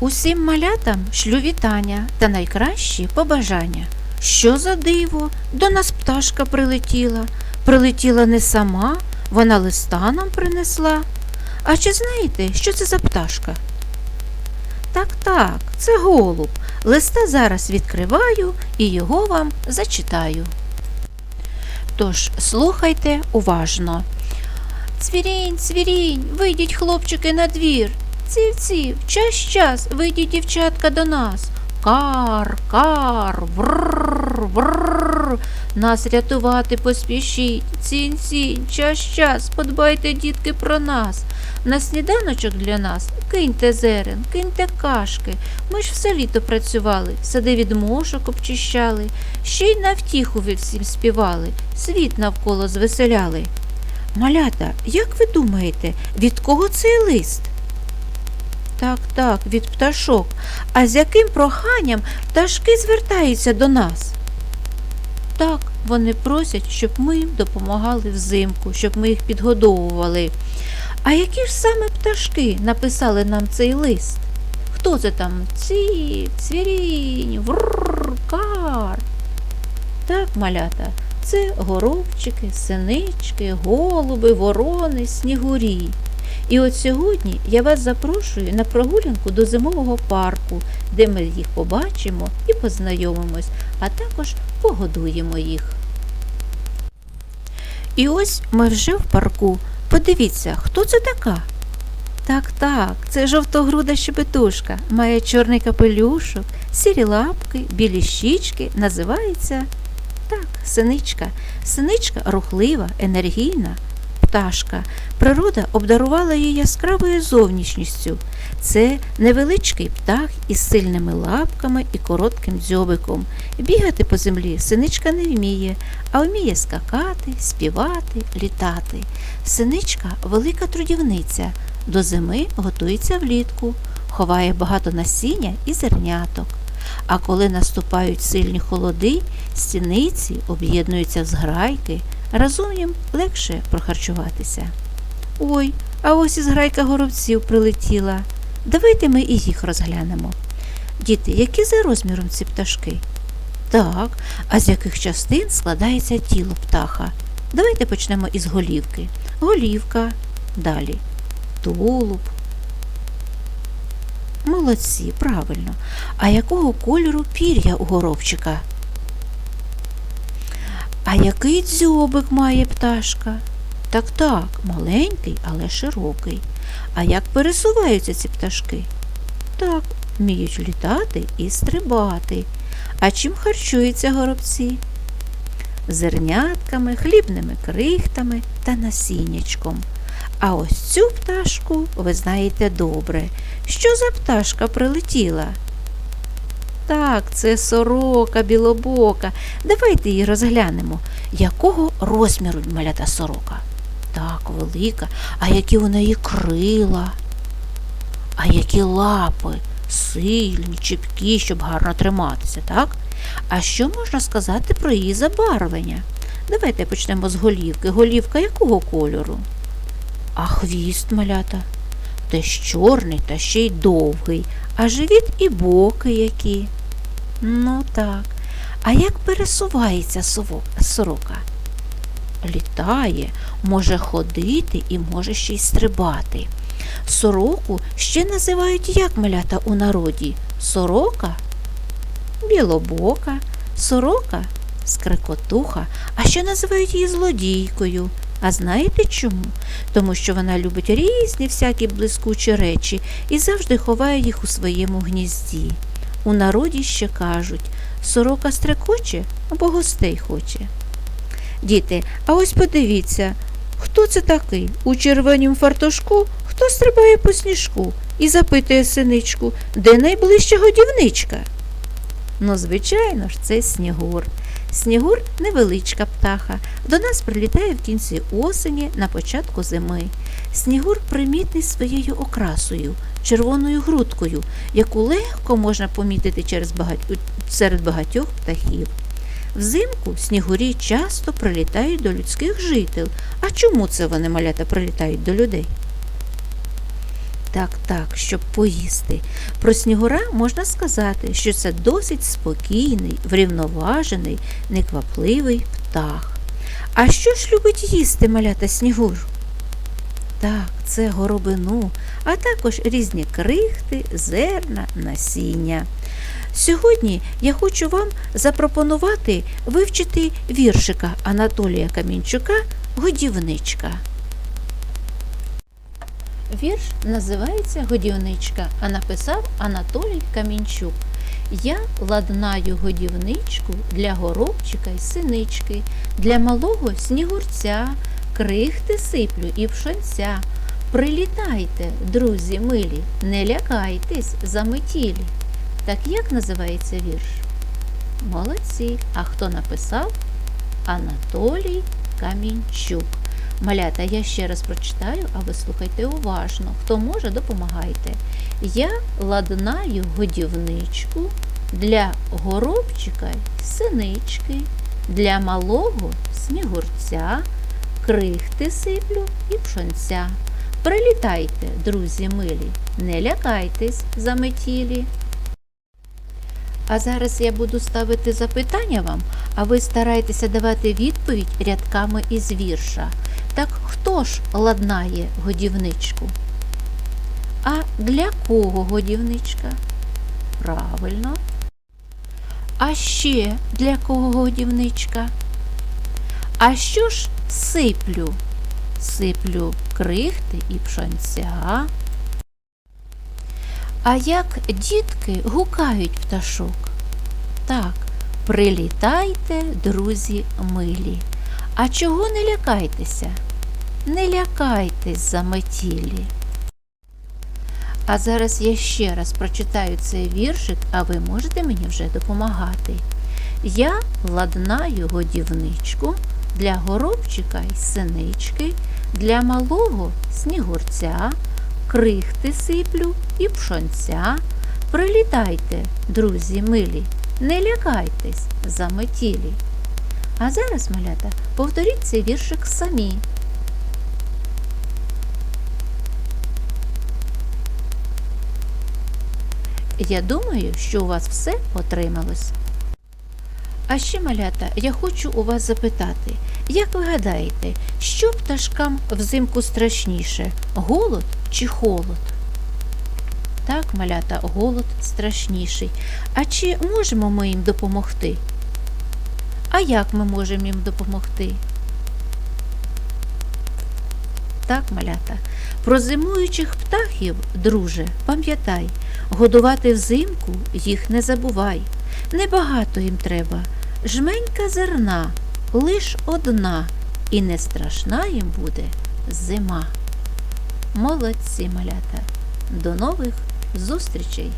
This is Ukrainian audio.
Усім малятам шлю вітання та найкращі побажання. Що за диво? До нас пташка прилетіла. Прилетіла не сама, вона листа нам принесла. А чи знаєте, що це за пташка? Так, так, це голуб. Листа зараз відкриваю і його вам зачитаю. Тож слухайте уважно. Цвірінь, цвірінь, вийдіть, хлопчики, на двір. Ців, ців, час, час, вийдіть, дівчатка, до нас. Кар, кар, врррр, врррр. Нас рятувати поспішіть. Цінь, цінь, час, час, подбайте, дітки, про нас. На сніданочок для нас киньте зерен, киньте кашки. Ми ж все літо працювали, сади від мошок обчищали, ще й на втіху ви всім співали, світ навколо звеселяли. Малята, як ви думаєте, від кого цей лист? Так, так, від пташок. А з яким проханням пташки звертаються до нас? Так, вони просять, щоб ми їм допомагали взимку, щоб ми їх підгодовували. А які ж саме пташки написали нам цей лист? Хто це там? Ці, цвірінь, врррр, кар. Так, малята, це горобчики, синички, голуби, ворони, снігурі. І от сьогодні я вас запрошую на прогулянку до зимового парку, де ми їх побачимо і познайомимось, а також погодуємо їх. І ось ми вже в парку. Подивіться, хто це така? Так, так, це жовтогруда щебетушка, має чорний капелюшок, сірі лапки, білі щічки, називається так, синичка. Синичка рухлива, енергійна, пташка. Природа обдарувала її яскравою зовнішністю. Це невеличкий птах із сильними лапками і коротким дзьобиком. Бігати по землі синичка не вміє, а вміє скакати, співати, літати. Синичка велика трудівниця. До зими готується влітку, ховає багато насіння і зерняток. А коли наступають сильні холоди, стіниці об'єднуються в зграйки, разом легше прохарчуватися. Ой, а ось і зграйка горобців прилетіла. Давайте ми і їх розглянемо. Діти, які за розміром ці пташки? Так, а з яких частин складається тіло птаха? Давайте почнемо із голівки. Голівка, далі тулуб. Молодці, правильно. А якого кольору пір'я у горобчика? А який дзьобик має пташка? Так так, маленький, але широкий. А як пересуваються ці пташки? Так, вміють літати і стрибати. А чим харчуються горобці? Зернятками, хлібними крихтами та насіннячком. А ось цю пташку ви знаєте добре. Що за пташка прилетіла? Так, це сорока білобока. Давайте її розглянемо. Якого розміру малята сорока? Так, велика. А які у неї крила? А які лапи? Сильні, чіпкі, щоб гарно триматися, так? А що можна сказати про її забарвлення? Давайте почнемо з голівки. Голівка якого кольору? А хвіст малята теж чорний та ще й довгий, а живіт і боки які. Ну так. А як пересувається сорока? Літає, може ходити і може ще й стрибати. Сороку ще називають як малята у народі? Сорока? Білобока, сорока, скрикотуха, а ще називають її злодійкою. А знаєте чому? Тому що вона любить різні всякі блискучі речі і завжди ховає їх у своєму гнізді. У народі ще кажуть сорока стрекоче або гостей хоче. Діти, а ось подивіться, хто це такий? У червонім фартушку хто стрибає по сніжку і запитує синичку, де найближча годівничка? Ну, звичайно ж, це снігур. Снігур невеличка птаха. До нас прилітає в кінці осені на початку зими. Снігур примітний своєю окрасою, червоною грудкою, яку легко можна помітити через багать- серед багатьох птахів. Взимку снігурі часто прилітають до людських жител. А чому це вони малята прилітають до людей? Так, так, щоб поїсти. Про снігура можна сказати, що це досить спокійний, врівноважений, неквапливий птах. А що ж любить їсти малята снігур? Так, це горобину, а також різні крихти, зерна, насіння. Сьогодні я хочу вам запропонувати вивчити віршика Анатолія Камінчука Годівничка. Вірш називається Годівничка, а написав Анатолій Камінчук. Я ладнаю годівничку для горобчика й синички, для малого снігурця, крихти сиплю і пшонця. Прилітайте, друзі милі, не лякайтесь заметілі. Так як називається вірш? Молодці. А хто написав? Анатолій Камінчук. Малята, я ще раз прочитаю, а ви слухайте уважно. Хто може, допомагайте. Я ладнаю годівничку для горобчика синички, для малого снігурця, крихти сиплю і пшонця. Прилітайте, друзі милі, не лякайтесь заметілі. А зараз я буду ставити запитання вам, а ви старайтеся давати відповідь рядками із вірша. Так хто ж ладнає годівничку? А для кого годівничка? Правильно. А ще для кого годівничка? А що ж сиплю? Сиплю крихти і пшонця. А як дітки гукають пташок? Так, прилітайте, друзі милі. А чого не лякайтеся? Не лякайтесь заметілі. А зараз я ще раз прочитаю цей віршик, а ви можете мені вже допомагати. Я ладнаю годівничку для горобчика й синички, для малого снігурця, крихти сиплю і пшонця. Прилітайте, друзі милі, не лякайтесь заметілі. А зараз, малята, повторіть цей віршик самі. Я думаю, що у вас все отрималось. А ще, малята, я хочу у вас запитати, як ви гадаєте, що пташкам взимку страшніше голод чи холод? Так, малята, голод страшніший. А чи можемо ми їм допомогти? А як ми можемо їм допомогти? Так, малята, про зимуючих птахів, друже, пам'ятай, годувати взимку їх не забувай. Небагато їм треба, жменька зерна, лиш одна, і не страшна їм буде зима. Молодці, малята! До нових зустрічей!